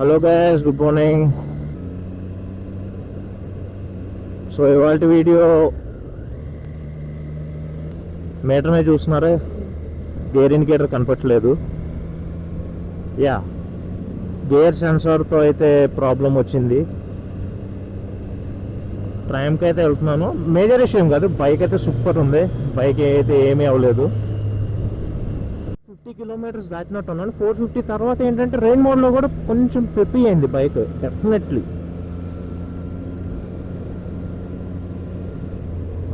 Hello guys good morning so ఇవాళ video meter మీద చూస్తున్నారా? గేర్ ఇండికేటర్ కనపట్లేదు యా గేర్ సెన్సార్తో అయితే ప్రాబ్లం వచ్చింది. ట్రైమ్కి అయితే వెళ్తున్నాను. మేజర్ విషయం కాదు. బైక్ అయితే సూపర్ ఉంది. బైక్ అయితే ఏమీ అవ్వలేదు. ఫిఫ్టీ కిలోమీటర్స్ దాటినట్టు ఉన్నాను ఫోర్ ఫిఫ్టీ తర్వాత ఏంటంటే రెయిన్ మోడ్లో కూడా కొంచెం పెప్పి అయింది బైక్ డెఫినెట్లీ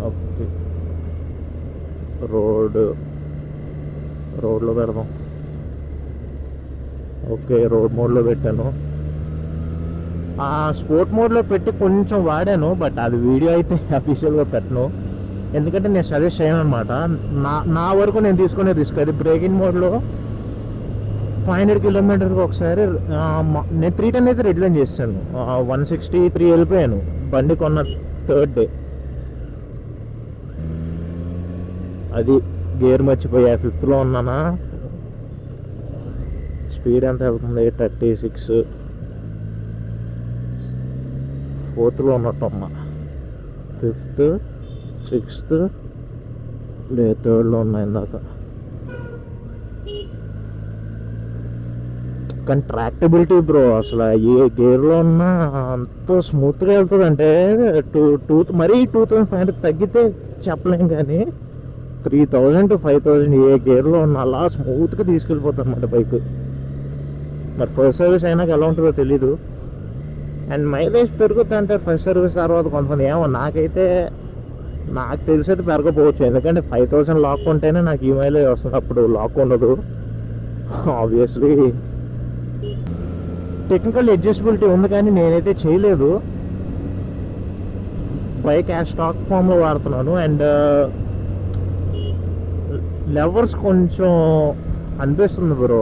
ఓకే రోడ్ రోడ్లో పెడదాం ఓకే రోడ్ మోడ్లో పెట్టాను. ఆ స్పోర్ట్ మోడ్లో పెట్టి కొంచెం వాడాను బట్ అది వీడియో అయితే అఫీషియల్గా పెట్టను. ఎందుకంటే నేను సజెస్ట్ చేయను అనమాట నా నా వరకు నేను తీసుకునే రిస్క్ అది. బ్రేకింగ్ మోడ్లో ఫైవ్ హండ్రెడ్ కిలోమీటర్కి ఒకసారి నేను త్రీ టెన్ అయితే రిటర్న్ చేస్తాను. వన్ సిక్స్టీ త్రీ వెళ్ళిపోయాను. బండి కొన్న థర్డ్ డే అది గేర్ మర్చిపోయా. ఫిఫ్త్లో ఉన్నానా? స్పీడ్ ఎంత వెళ్తుంది థర్టీ సిక్స్ ఫోర్త్లో ఉన్నట్టమ్మా. ఫిఫ్త్ సిక్స్త్ డే థర్డ్లో ఉన్నాయి ఇందాక కానీ ట్రాక్టబిలిటీ బ్రో అసలు ఏ గేర్లో ఉన్నా అంత స్మూత్గా వెళ్తుంది అంటే టూ టూ మరీ టూ థౌజండ్ ఫైవ్ హండ్రెడ్ తగ్గితే చెప్పలేం కానీ three thousand to five thousand ఏ గేర్లో ఉన్న అలా స్మూత్గా తీసుకెళ్ళిపోతుంది అన్నమాట బైక్ మరి ఫస్ట్ సర్వీస్ అయినాక ఎలా ఉంటుందో తెలీదు. అండ్ మైలేజ్ పెరుగుతుంది అంటే ఫస్ట్ సర్వీస్ తర్వాత కొంతమంది ఏమో నాకైతే నాకు తెలిసి అయితే పెరగకపోవచ్చు ఎందుకంటే ఫైవ్ థౌసండ్ లాక్ ఉంటేనే నాకు ఈ మైలేజ్ వస్తుంది. అప్పుడు లాక్ ఉండదు. ఆబ్వియస్లీ టెక్నికల్ అడ్జస్టబిలిటీ ఉంది కానీ నేనైతే చేయలేదు. బైక్ యా స్టాక్ ఫామ్లో వాడుతున్నాను. అండ్ లెవర్స్ uh, కొంచెం అనిపిస్తుంది బ్రో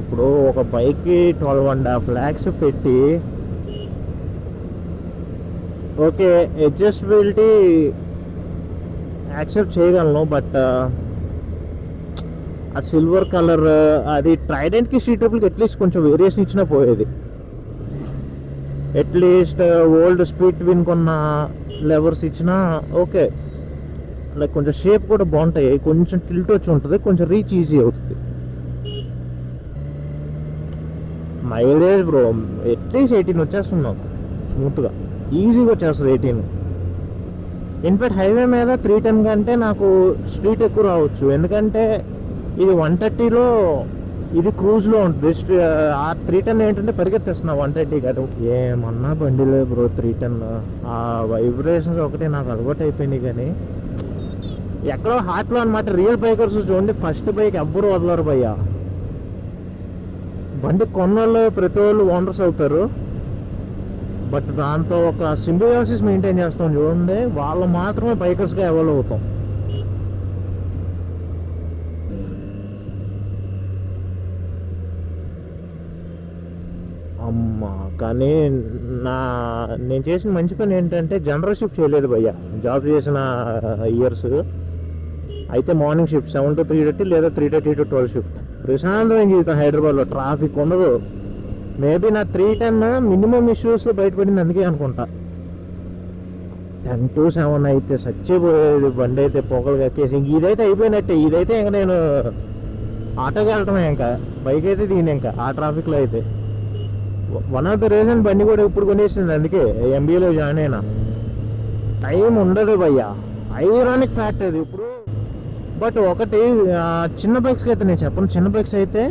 ఇప్పుడు ఒక బైక్కి ట్వెల్వ్ అండ్ హాఫ్ ల్యాక్స్ పెట్టి ఓకే అడ్జస్టబిలిటీ యాక్సెప్ట్ చేయగలను బట్ ఆ సిల్వర్ కలర్ అది ట్రైడెంట్కి స్ట్రీట్ ట్రిపుల్కి అట్లీస్ట్ కొంచెం వేరియేషన్ ఇచ్చినా పోయేది. అట్లీస్ట్ ఓల్డ్ స్పీడ్ విన్ కొన్న లెవర్స్ ఇచ్చినా ఓకే. లైక్ కొంచెం షేప్ కూడా బాగుంటాయి. కొంచెం టిల్ట్ వచ్చి ఉంటుంది కొంచెం రీచ్ ఈజీ అవుతుంది. Mileage bro at least eighteen వచ్చేస్తుంది నాకు. స్మూత్గా. ఈజీగా వచ్చేస్తుంది ఎయిటీన్. ఇన్ఫాక్ట్ హైవే మీద త్రీ టెన్ కంటే నాకు స్ట్రీట్ ఎక్కువ రావచ్చు. ఎందుకంటే ఇది వన్ థర్టీలో ఇది క్రూజ్లో ఉంటుంది. స్ట్రీ- ఆ త్రీ టెన్ ఏంటంటే పరిగెత్తేస్తున్నా వన్ థర్టీ కాదు. ఏమన్నా బండిలే బ్రో త్రీ టెన్ ఆ వైబ్రేషన్స్ ఒకటి నాకు అలవాటు అయిపోయింది కానీ. ఎక్కడో హార్ట్లో అనమాట రియల్ బైకర్స్ చూడండి ఫస్ట్ బైక్ ఎవ్వరు వదలరు భయ్యా. బండి కొన్నోళ్ళు ప్రతి వాళ్ళు ఓనర్స్ అవుతారు. బట్ దాంతో ఒక సింబియోసిస్ మెయింటైన్ చేస్తాం చూడండి. వాళ్ళు మాత్రమే బైకర్స్గా ఎవరు అవుతాం. అమ్మా కానీ నా నేను చేసిన మంచి పని ఏంటంటే జనరల్ షిఫ్ట్ చేయలేదు భయ్య. జాబ్ చేసిన ఇయర్స్. అయితే morning shift seven to three thirty లేదా three thirty to twelve shift. ప్రశాంతమైన జీవితం హైదరాబాద్లో. ట్రాఫిక్ ఉండదు. మేబీ నా త్రీ టెన్ మినిమం ఇష్యూస్ బయటపడింది అందుకే అనుకుంటా. టెన్ టు సెవెన్ అయితే సచ్చిపోయేది బండి అయితే పొగలు కక్కేసి ఇదైతే అయిపోయినట్టే. ఇదైతే ఇంకా నేను ఆటోకి వెళ్ళటమే ఇంకా. బైక్ అయితే దీని ఇంకా ఆ ట్రాఫిక్లో అయితే. వన్ ఆఫ్ ద రీజన్ బండి కూడా ఇప్పుడు కొనేసింది అందుకే. ఎంబీఏలో జాయిన్ అయినా. టైం ఉండదు భయ్యా. ఐరానిక్ ఫ్యాక్ట్ అది ఇప్పుడు. బట్ ఒకటి చిన్న బైక్స్కి అయితే నేను చెప్పను. చిన్న బైక్స్ అయితే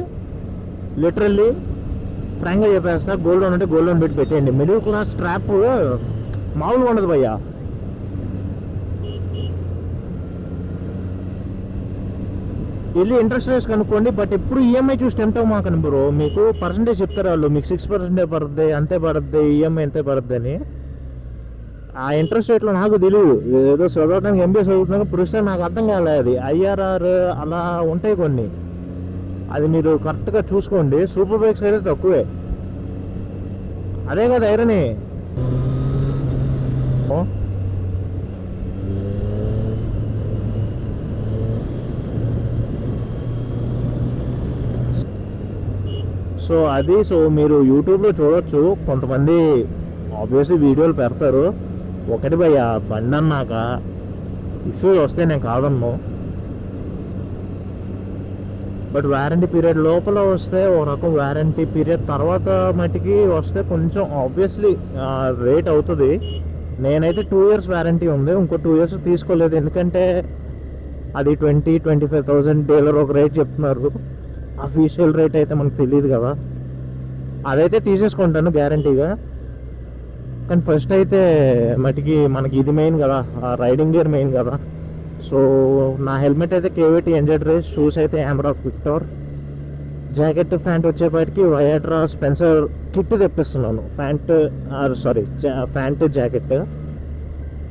లిటరల్లీ ఫ్రాంక్గా చెప్పేస్తా గోల్డ్ లోన్ అంటే గోల్డ్ లోన్ పెట్టి పెట్టేయండి. మిడిల్ క్లాస్ ట్రాప్ మామూలుగా ఉండదు భయ్యా. వెళ్ళి ఇంట్రెస్ట్ రేట్స్ కనుక్కోండి బట్ ఎప్పుడు ఈఎంఐ చూసి టెంప్ట్ అవ్వమాకండి బ్రో మీకు పర్సంటేజ్ చెప్తారు వాళ్ళు. మీకు సిక్స్ పర్సెంటే పడుద్ది అంతే పడుద్ది ఈఎంఐ అంతే పడుద్ది అని. ఆ ఇంట్రెస్ట్ రేట్లో నాకు తెలియదు. ఏదో చదవడానికి ఎంబీఏ చదువుతున్నాక ప్రొఫెసర్ నాకు అర్థం కాలేదు అది. ఐఆర్ఆర్ అలా ఉంటాయి కొన్ని. అది మీరు కరెక్ట్గా చూసుకోండి. సూపర్ బైక్స్ అయితే తక్కువే. అదే కదా ఐరని. సో అది సో మీరు యూట్యూబ్లో చూడొచ్చు. కొంతమంది ఆబ్వియస్లీ వీడియోలు పెడతారు. ఒకటి భయ్య బండి అన్నాక ఇష్యూస్ వస్తే నేను కాదన్ను. బట్ వారంటీ పీరియడ్ లోపల వస్తే ఒక రకం వారంటీ పీరియడ్ తర్వాత మటుకి వస్తే కొంచెం ఆబ్వియస్లీ రేట్ అవుతుంది. నేనైతే టూ ఇయర్స్ వారంటీ ఉంది. ఇంకో టూ ఇయర్స్ తీసుకోలేదు. ఎందుకంటే అది twenty twenty five thousand dealer ఒక రేట్ చెప్తున్నారు. అఫీషియల్ రేట్ అయితే మనకు తెలియదు కదా. అదైతే తీసేసుకుంటాను గ్యారంటీగా కానీ ఫస్ట్ అయితే మటుకి మనకి ఇది మెయిన్ కదా. రైడింగ్ గేర్ మెయిన్ కదా. సో నా హెల్మెట్ అయితే కేవీటీ ఎంజెడ్ రేస్ షూస్ అయితే యామరాక్ విక్టోర్ జాకెట్ ఫ్యాంట్ వచ్చేపాటికి వయాట్రా Spencer kit తెప్పిస్తున్నాను. Pant sorry pant jacket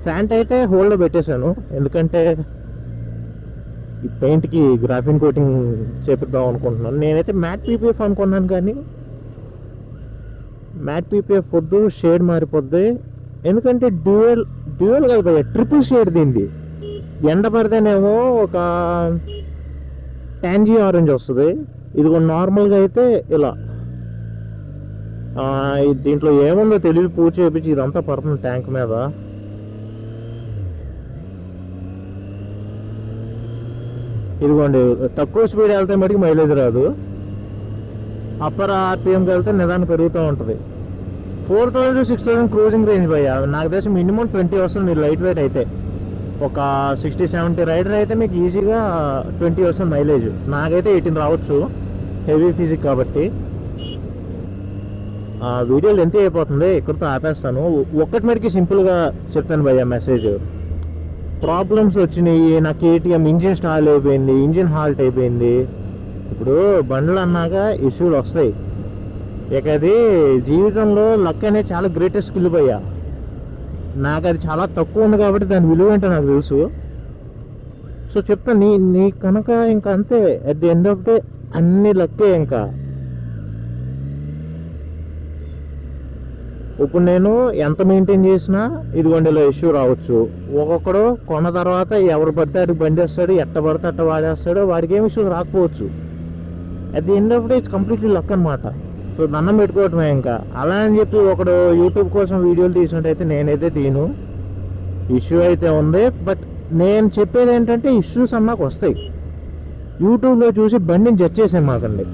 pant అయితే హోల్డ్ పెట్టేశాను. ఎందుకంటే ఈ పెయింట్కి గ్రాఫిన్ కోటింగ్ చేపిద్దాం అనుకుంటున్నాను. నేనైతే మ్యాట్ పీపీఎఫ్ అనుకున్నాను కానీ మ్యాట్ పీపీఎఫ్ వద్దు షేడ్ మారిపోద్ది. ఎందుకంటే డ్యూయల్ డ్యూయల్ కాదు కదా ట్రిపుల్ షేడ్ దీనిది. ఎండ పడితేనేమో ఒక ట్యాంజీ ఆరెంజ్ వస్తుంది. ఇది నార్మల్గా అయితే ఇలా. దీంట్లో ఏముందో తెలియదు పూజ చేపించి ఇదంతా పడుతుంది ట్యాంక్ మీద. ఇదిగోండి తక్కువ స్పీడ్ వెళ్తే మటుకు మైలేజ్ రాదు. అప్పర్ ఆర్పిఎంకి వెళ్తే నిదానం పెరుగుతూ ఉంటుంది. Four thousand six thousand cruising range భయ్య. నాకు తెలిసి మినిమం ట్వంటీ వస్తుంది మీరు లైట్ వెయిట్ అయితే. ఒక సిక్స్టీ సెవెంటీ రైడర్ అయితే మీకు ఈజీగా ట్వంటీ పర్సెంట్ మైలేజ్ నాకైతే ఎయిటీన్ రావచ్చు. హెవీ ఫిజిక్ కాబట్టి. వీడియోలు ఎంత అయిపోతుంది. ఇక్కడితో ఆపేస్తాను. ఒక్కటి మరికి సింపుల్గా చెప్తాను భయ్య మెసేజ్ ప్రాబ్లమ్స్ వచ్చినాయి. నా కేటీఎం ఇంజిన్ స్టాల్ అయిపోయింది. ఇంజిన్ హాల్ట్ అయిపోయింది. ఇప్పుడు బండ్లు అన్నాక ఇష్యూలు వస్తాయి. ఇక అది జీవితంలో లక్ అనేది చాలా గ్రేటెస్ట్ స్కిల్ భయ్యా. నాకు అది చాలా తక్కువ ఉంది కాబట్టి దాని విలువ ఏంటో నాకు తెలుసు. సో చెప్తా నీ నీ కనుక ఇంకా అంతే. At the end of day అన్ని లక్కే ఇంకా. ఇప్పుడు నేను ఎంత మెయింటైన్ చేసినా ఇదిగోండిలో ఇష్యూ రావచ్చు. ఒక్కొక్కడు కొన్న తర్వాత ఎవరు పడితే అటు బండి వేస్తాడు ఎట్ట పడితే అట్ట వాడేస్తాడు వాడికి ఏమి ఇష్యూస్ రాకపోవచ్చు. At the end of day it's completely luck అనమాట సో దండం పెట్టుకోవటమే ఇంకా. అలా అని చెప్పి ఒకడు యూట్యూబ్ కోసం వీడియోలు తీసినట్టయితే నేనైతే తీను ఇష్యూ అయితే ఉంది. బట్ నేను చెప్పేది ఏంటంటే ఇష్యూస్ అన్నాకు వస్తాయి. యూట్యూబ్లో చూసి బండిని జడ్జ్ చేసాం మాకండి.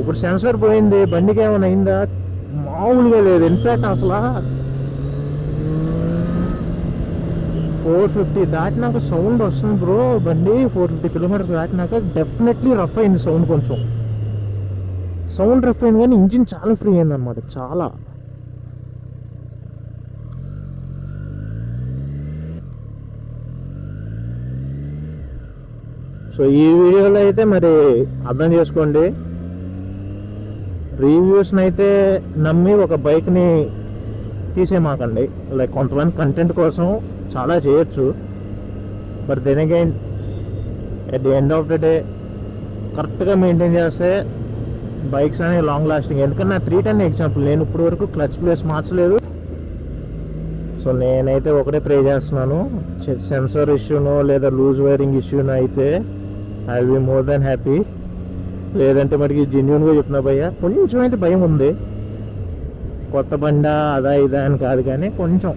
ఇప్పుడు సెన్సర్ పోయింది. బండికి ఏమైనా అయిందా? మామూలుగా లేదు. ఇన్ఫాక్ట్ అసలు ఫోర్ ఫిఫ్టీ దాటినాక సౌండ్ వస్తుంది బ్రో. బండి ఫోర్ ఫిఫ్టీ కిలోమీటర్స్ దాటినాక డెఫినెట్లీ రఫ్ అయింది సౌండ్ కొంచెం. సౌండ్ రఫ్ అయింది కానీ ఇంజిన్ చాలా ఫ్రీ అయింది అనమాట చాలా. సో ఈ వీడియోలో అయితే మరి అర్థం చేసుకోండి. రివ్యూస్ని అయితే నమ్మి ఒక బైక్ని తీసేమాకండి లైక్ కొంతమంది కంటెంట్ కోసం చాలా చేయొచ్చు. But then again at the end of the day కరెక్ట్గా మెయింటైన్ చేస్తే బైక్స్ అనేవి లాంగ్ లాస్టింగ్ ఎందుకంటే నా త్రీ టెన్ ఎగ్జాంపుల్ నేను ఇప్పుడు వరకు క్లచ్ ప్లేస్ మార్చలేదు. సో నేనైతే ఒకటే ప్రే చేస్తున్నాను. సెన్సర్ ఇష్యూనో లేదా లూజ్ వైరింగ్ ఇష్యూనో అయితే I be more then happy లేదంటే మనకి జెన్యున్గా చెప్తున్నా భయ్య కొంచెం అయితే భయం ఉంది. కొత్త బండ అదా ఇదా అని కాదు కానీ కొంచెం.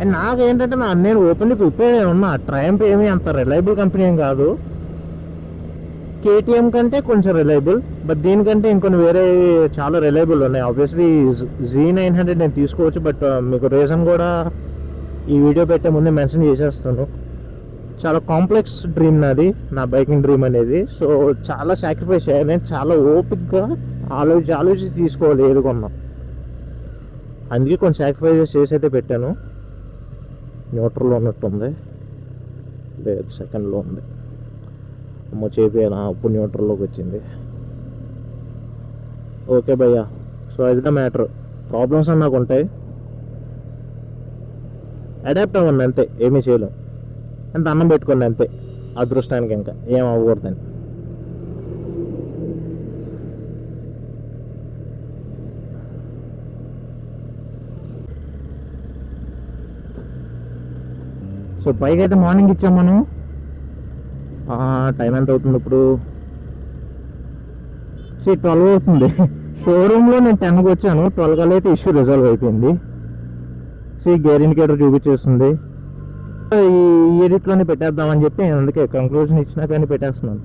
అండ్ నాకేంటంటే నా నేను ఓపెన్లీ ప్రిపేర్ ఉన్నా. ట్రయంప్ ఏమీ అంత రిలయబుల్ కంపెనీ ఏం కాదు. కేటీఎం కంటే కొంచెం రిలయబుల్ బట్ దీనికంటే ఇంకొన్ని వేరే చాలా రిలయబుల్ ఉన్నాయి. ఆబ్వియస్లీ జీ నైన్ హండ్రెడ్ నేను తీసుకోవచ్చు బట్ uh, మీకు రీజన్ కూడా ఈ వీడియో పెట్టే ముందే మెన్షన్ చేసేస్తాను. చాలా కాంప్లెక్స్ డ్రీమ్ నాది నా బైకింగ్ డ్రీమ్ అనేది. సో చాలా సాక్రిఫైస్ చేయాలి. నేను చాలా ఓపిక్గా ఆలోచించి ఆలోచించి తీసుకోవాలి ఏది కొన్నా. అందుకే కొన్ని సాక్రిఫైజెస్ చేసి అయితే పెట్టాను న్యూట్రల్లో ఉన్నట్టుంది. లేదు సెకండ్లో ఉంది. అమ్మో చేపియాలి. అప్పుడు న్యూట్రల్లోకి వచ్చింది. ఓకే భయ్యా. సో అది ద మ్యాటర్. ప్రాబ్లమ్స్ అన్నాకు ఉంటాయి అడాప్ట్ అవ్వండి అంతే. ఏమీ చేయలేం. అంత అన్నం పెట్టుకోండి అంతే. అదృష్టానికి ఇంకా. ఏం అవ్వకూడదని సో పైకి అయితే మార్నింగ్ ఇచ్చాం మనం. టైం ఎంత అవుతుంది ఇప్పుడు? సో ట్వెల్వ్ అవుతుంది. షోరూంలో నేను టెన్కి వచ్చాను. ట్వెల్వ్ కల్లా అయితే ఇష్యూ రిజాల్వ్ అయిపోయింది. సో ఈ గేర్ ఇండికేటర్ చూపించేస్తుంది. ఈ ఎడిట్లోనే పెట్టేద్దామని చెప్పి నేను అందుకే కంక్లూజన్ ఇచ్చినా కానీ పెట్టేస్తున్నాను.